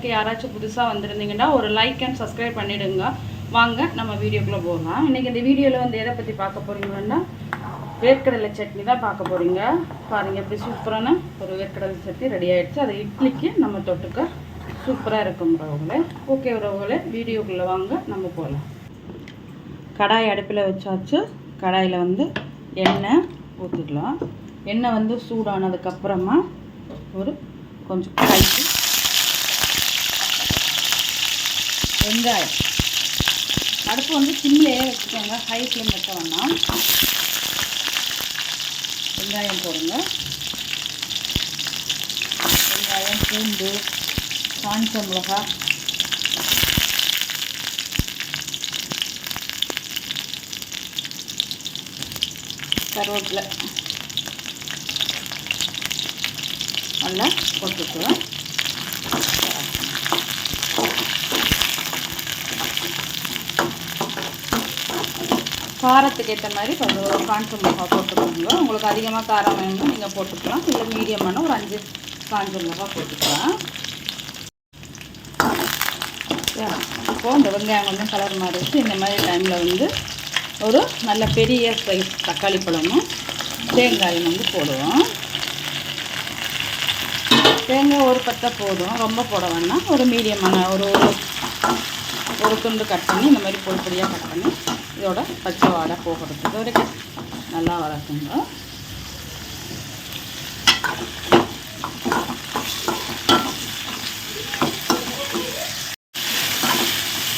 சேனலுக்கு யாராச்சும் புதுசாக வந்திருந்தீங்கன்னா ஒரு லைக் அண்ட் சப்ஸ்கிரைப் பண்ணிவிடுங்க வாங்க நம்ம வீடியோக்குள்ளே போகலாம். இன்றைக்கி இந்த வீடியோவில் வந்து எதை பற்றி பார்க்க போகிறீங்கன்னா வேர்க்கடலை சட்னி தான் பார்க்க போகிறீங்க பாருங்கள் எப்படி சூப்பரான ஒரு வேர்க்கடலை சட்னி ரெடி ஆகிடுச்சு அதை இட்லிக்கு நம்ம தொட்டுக்க சூப்பராக இருக்கும் உறவுகளே. ஓகே உறவுகளே வீடியோக்குள்ளே வாங்க நம்ம போகலாம் கடாய் அடுப்பில் வச்சாச்சு. கடாயில் வந்து எண்ணெய் ஊற்றிக்கலாம் எண்ணெய் வந்து சூடானதுக்கப்புறமா ஒரு கொஞ்சம் கழிச்சு வெங்காயம். அடுப்பு வந்து சிம்லேயே வச்சுக்கோங்க. ஹை ஃப்ளேம் வைக்க வேணாம் வெங்காயம் போடுங்க. வெங்காயம் பூண்டு காஞ்ச மிளகா. கருவேப்பிலை. நல்லா போட்டுக்குவேன் காரத்துக்கு ஏற்ற மாதிரி கொஞ்சம் ஒரு காஞ்ச மிளகா போட்டுக்கோங்க. உங்களுக்கு அதிகமாக காரம் வேணும்னா நீங்கள் போட்டுக்கலாம். இல்லை மீடியமான ஒரு அஞ்சு காஞ்ச மிளகா போட்டுக்கலாம். இப்போது இந்த வெங்காயம் வந்து கலர் மாறிடுச்சு. இந்த மாதிரி டைமில் வந்து ஒரு நல்ல பெரிய சைஸ் தக்காளி பழமும் தேங்காயும் வந்து போடுவோம். தேங்காய் ஒரு பத்தை போதும். ரொம்ப போட வேணாம். ஒரு மீடியமான ஒரு ஒரு ஒரு துண்டு கட் பண்ணி இந்த மாதிரி பொடி பொடியாக கட் பண்ணி இதோட பச்சை வாடை போகிறது வரைக்கும் நல்லா வளர்க்குங்க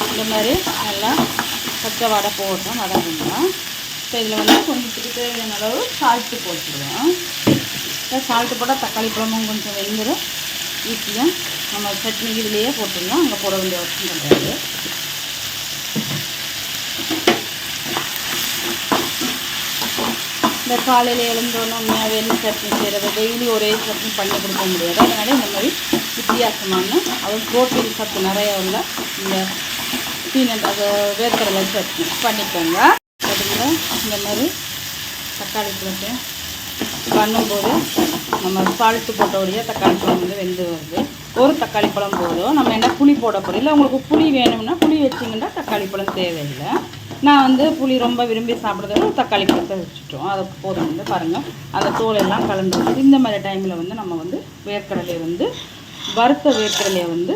இந்த மாதிரி நல்லா பச்சை வாடை போட்டோம் வதங்குங்க ஸோ இதில் வந்து கொஞ்சத்துக்கு தேவையான அளவு சால்ட்டு போட்டுருவோம் சால்ட்டு போட்டால் தக்காளி பழமும் கொஞ்சம் வெந்துடும் ஈஸியாக நம்ம சட்னி இதுலேயே போட்டுடலாம். அங்கே போட வேண்டிய அவசியம் கிடையாது. இந்த காலையில் எழுந்தோன்னு வெள்ளி சட்னி செய்கிறது டெய்லி ஒரே சட்னி பண்ணி கொடுக்க முடியாது. அதனால் இந்த மாதிரி வித்தியாசமான அதுவும் புரோட்டீன் சத்து நிறைய உள்ள இந்த பீனட் அது வேர்க்கடலை சட்னி பண்ணிக்கோங்க. அதுக்குள்ள இந்த மாதிரி தக்காளி போட்டு பண்ணும்போது நம்ம சால்ட்டு போட்டோடைய தக்காளி பழம் வந்து வெந்து வருது. ஒரு தக்காளி பழம் போதும். நம்ம என்ன புளி போட போகிறோம் இல்லை உங்களுக்கு புளி வேணும்னா புளி வச்சிங்கன்னா தக்காளி பழம் தேவையில்லை. நான் வந்து புளி ரொம்ப விரும்பி சாப்பிட்றது தக்காளி பழத்தை வச்சுட்டோம். அதை போதும். வந்து பாருங்கள் அந்த தோல் எல்லாம் கலந்து வந்து இந்த மாதிரி டைமில் வந்து நம்ம வந்து வேர்க்கடலையை வந்து வறுத்த வேர்க்கடலையை வந்து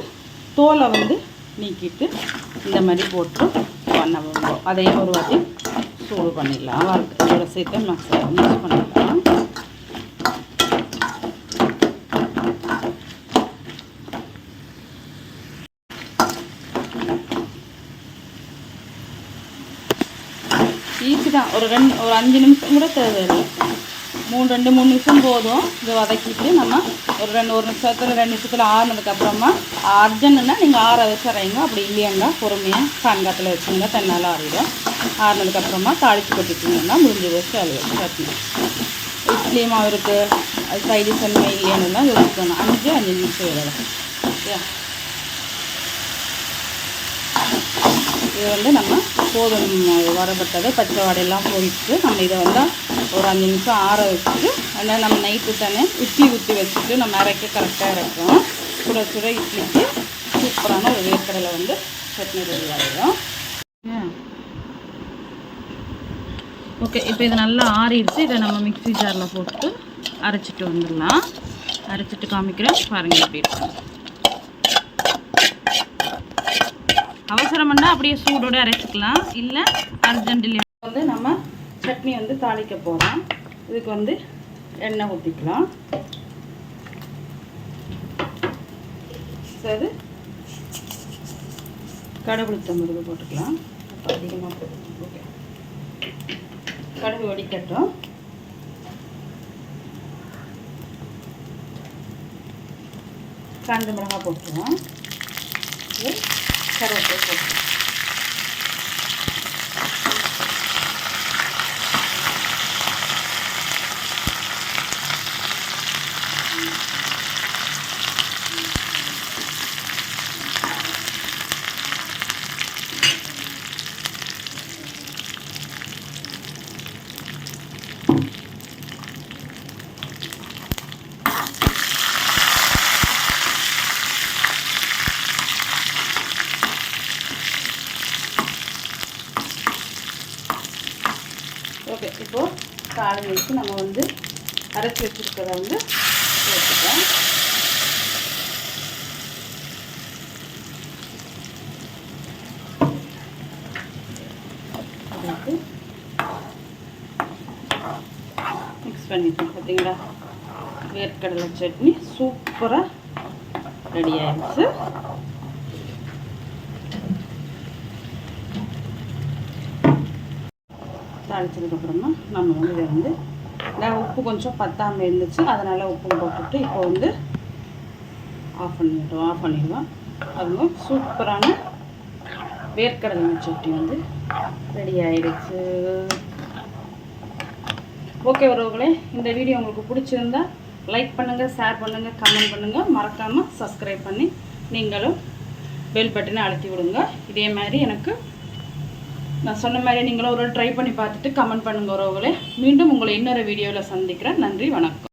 தோலை வந்து நீக்கிட்டு இந்த மாதிரி போட்டு பண்ண விடுவோம் அதையும் ஒரு வாட்டி சூடு பண்ணிடலாம். வறுக்க சேர்த்து மசாலா மிக்ஸ் பண்ணிடலாம். தான். ஒரு ரெண்டு ஒரு அஞ்சு நிமிஷம் கூட தேவையில்லை. மூணு ரெண்டு மூணு நிமிஷம் போதும். இதை வதக்கிட்டு நம்ம ஒரு ரெண்டு ஒரு நிமிஷத்தில் ரெண்டு நிமிஷத்தில் ஆறுனதுக்கப்புறமா அர்ஜென்ட்னா நீங்கள் ஆற வச்சுறீங்க அப்படி இல்லையாங்க பொறுமையாக சாயங்காலத்தில் வச்சுங்க தன்னால் ஆறிடும். ஆறுனதுக்கப்புறமா தாளித்து கொட்டிட்டிங்கன்னா முடிஞ்சு வச்சு அது சட்னி. இட்லி மாவு இருக்குது அது சைடிஷ் என்ன இல்லையானுலாம் யோசிக்கணும். அஞ்சு அஞ்சு நிமிஷம் வேலை ஓகே இது வந்து நம்ம கோதுமை வரப்பட்டது பச்சை வாடையெல்லாம் போயிட்டு நம்ம இதை வந்து ஒரு அஞ்சு நிமிஷம் ஆற வச்சுட்டு அதனால் நம்ம நைட்டு தானே இட்லி ஊற்றி வச்சுட்டு நம்ம அரைக்க கரெக்டாக இறக்கும் சுட சுட இட்லிக்கு சூப்பரான ஒரு வேர்க்கடலை வந்து சட்னி ரெடி ஆகிடும் ஓகே இப்போ இது நல்லா ஆறிடுச்சு. இதை நம்ம மிக்ஸி ஜாரில் போட்டு அரைச்சிட்டு வந்துடலாம். அரைச்சிட்டு காமிக்கிறேன். பாருங்கள் எப்படி இருக்கும் அவசரம்னா அப்படியே சூடோடு அரைச்சிக்கலாம். இல்லை அர்ஜென்ட்லி வந்து நம்ம சட்னி வந்து தாளிக்க போகிறோம் இதுக்கு வந்து எண்ணெய் ஊற்றிக்கலாம் சரி கடுகுளுத்தம் முருகு போட்டுக்கலாம். அப்போ அதிகமாக போட்டுக்கலாம். ஓகே கடுகு ஒடிக்கட்டும் காஞ்ச மிளகா போட்டுருவோம் கருவேப்பிலை போட்டுருவோம் இப்போது வச்சு நம்ம வந்து அரைச்சி வச்சுருக்கிறத வந்து சேர்த்துக்கலாம். மிக்ஸ் பண்ணிட்டோம் பார்த்தீங்களா? வேர்க்கடலை சட்னி சூப்பராக ரெடி ஆயிடுச்சு. தாளித்ததுக்கப்புறமா நம்ம வந்து இதை வந்து நான் உப்பு கொஞ்சம் பத்தாமல் இருந்துச்சு அதனால் உப்பு போட்டுட்டு இப்போ வந்து ஆஃப் பண்ணிவிட்டோம் ஆஃப் பண்ணிடுவோம். அதுவும் சூப்பரான வேர்க்கடலை சட்னி வந்து ரெடி ஆயிடுச்சு. ஓகே உறவுகளே இந்த வீடியோ உங்களுக்கு பிடிச்சிருந்தா லைக் பண்ணுங்கள் ஷேர் பண்ணுங்கள் கமெண்ட் பண்ணுங்கள் மறக்காமல் சப்ஸ்கிரைப் பண்ணி நீங்களும் பெல் பட்டனை அழுத்தி விடுங்க. இதே மாதிரி எனக்கு நான் சொன்ன மாதிரி நீங்களும் ஒரு ட்ரை பண்ணி பார்த்துட்டு கமெண்ட் பண்ணுங்க உறவுகளே. மீண்டும் உங்களை இன்னொரு வீடியோவில் சந்திக்கிறேன். நன்றி வணக்கம்.